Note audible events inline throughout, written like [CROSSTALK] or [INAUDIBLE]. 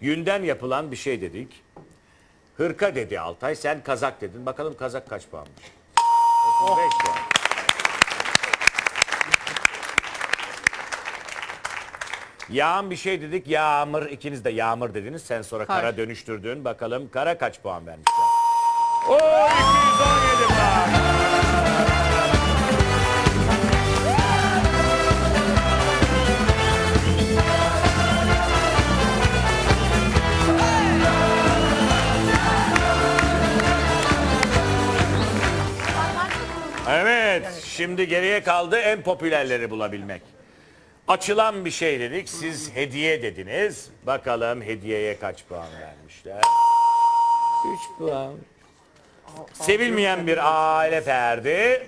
Yünden yapılan bir şey dedik. Hırka dedi Altay. Sen kazak dedin. Bakalım kazak kaç puanmış? 35 puan. Yağan bir şey dedik. Yağmur ikiniz de yağmur dediniz. Sen sonra Kar. kara dönüştürdün. Bakalım kara kaç puan vermişler? Oo 217 puan. Şimdi geriye kaldı en popülerleri bulabilmek. Açılan bir şey dedik, siz hediye dediniz. Bakalım hediyeye kaç puan vermişler? 3 puan. Sevilmeyen bir aile ferdi.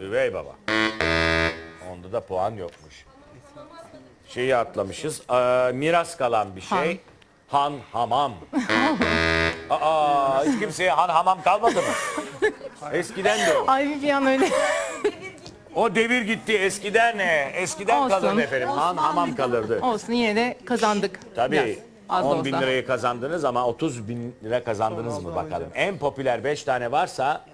Üvey baba. Onda da puan yokmuş. Şeyi atlamışız. Ee, miras kalan bir şey. Han, hamam. [LAUGHS] Aa, hiç kimseye han hamam kalmadı mı? Eskiden de o. Ay bir an öyle. O devir gitti. Eskiden ne? Eskiden Olsun. kalırdı efendim. Han hamam kalırdı. Olsun yine de kazandık. Tabii Biraz, Az da 10 bin olsa. lirayı kazandınız ama 30 bin lira kazandınız mı bakalım. En popüler 5 tane varsa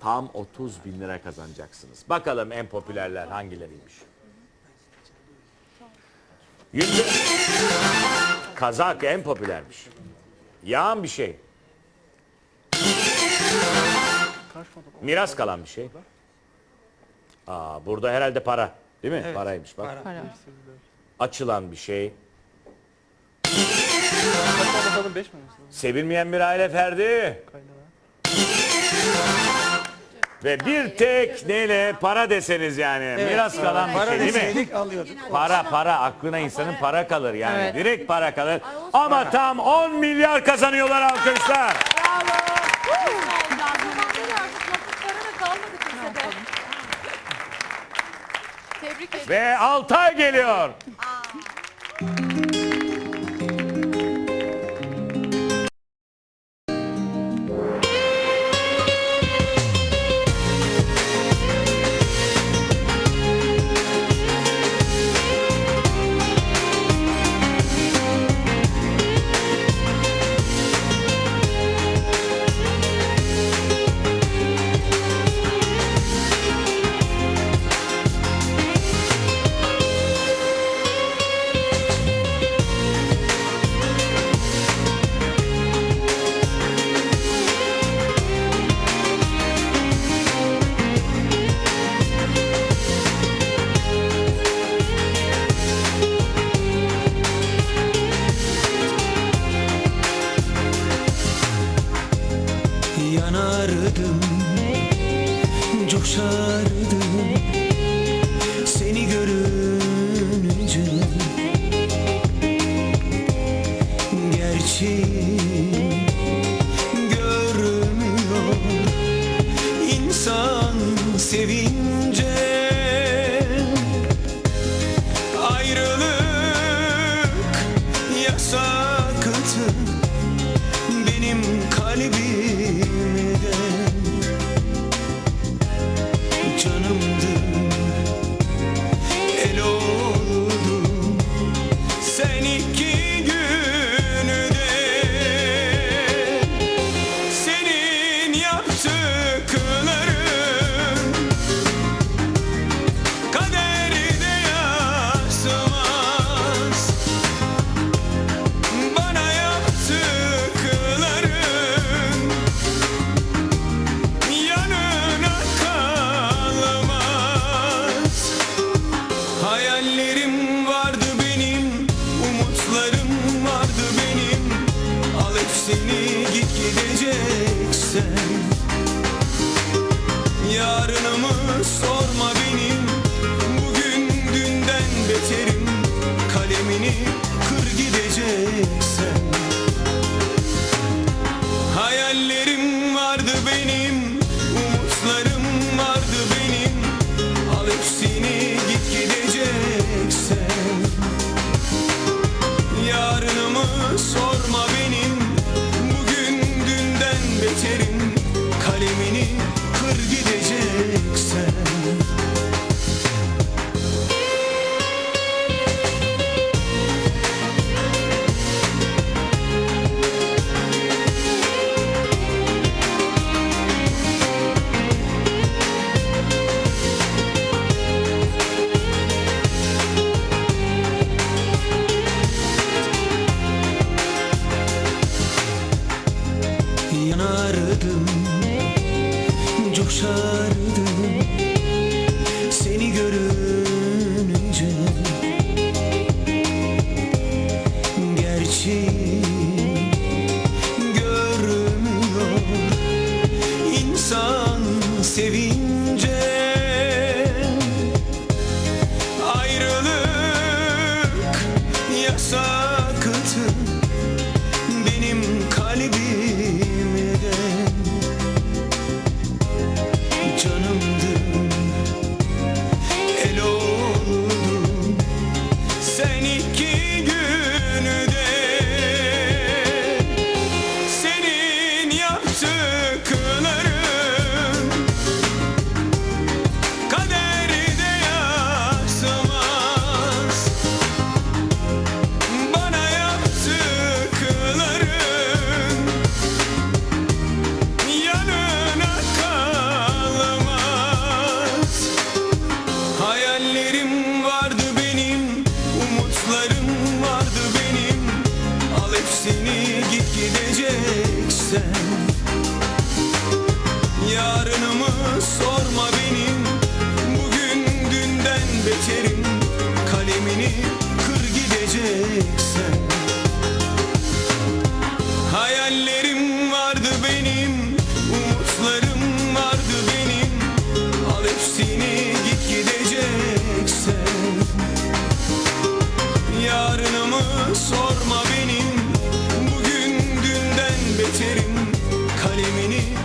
tam 30 bin lira kazanacaksınız. Bakalım en popülerler hangileriymiş. Yüzde... Kazak en popülermiş. Yağan bir şey. Miras kalan bir şey. Aa, burada herhalde para. Değil mi? Paraymış bak. Para. Açılan bir şey. Bakalım 5 mi? Sevilmeyen bir aile ferdi. Ve bir tek neyle para deseniz yani. Miras kalan bir Para şey değil mi? deseydik alıyorduk. Para para aklına insanın para kalır yani. Evet. Direkt para kalır. Ama tam 10 milyar kazanıyorlar alkışlar. Tebrik ederim. Ve Altay geliyor. yanardım coşardım seni görünce. Gerçeği görmüyor insan sevince Hepsini git gideceksen Yarınımı sorma benim Bugün dünden beterim. Kalemini kır gideceksen. Hayallerim vardı benim Umutlarım vardı benim. Al hepsini git gideceksen. Yarınımı sorma Hepsini git gideceksen Yarınımı sorma benim, bugün dünden beterim. Kalemini kır gideceksen. Hayallerim vardı benim, umutlarım vardı benim. Al hepsini git gideceksen Yarınımı sorma benim beterim kalemini.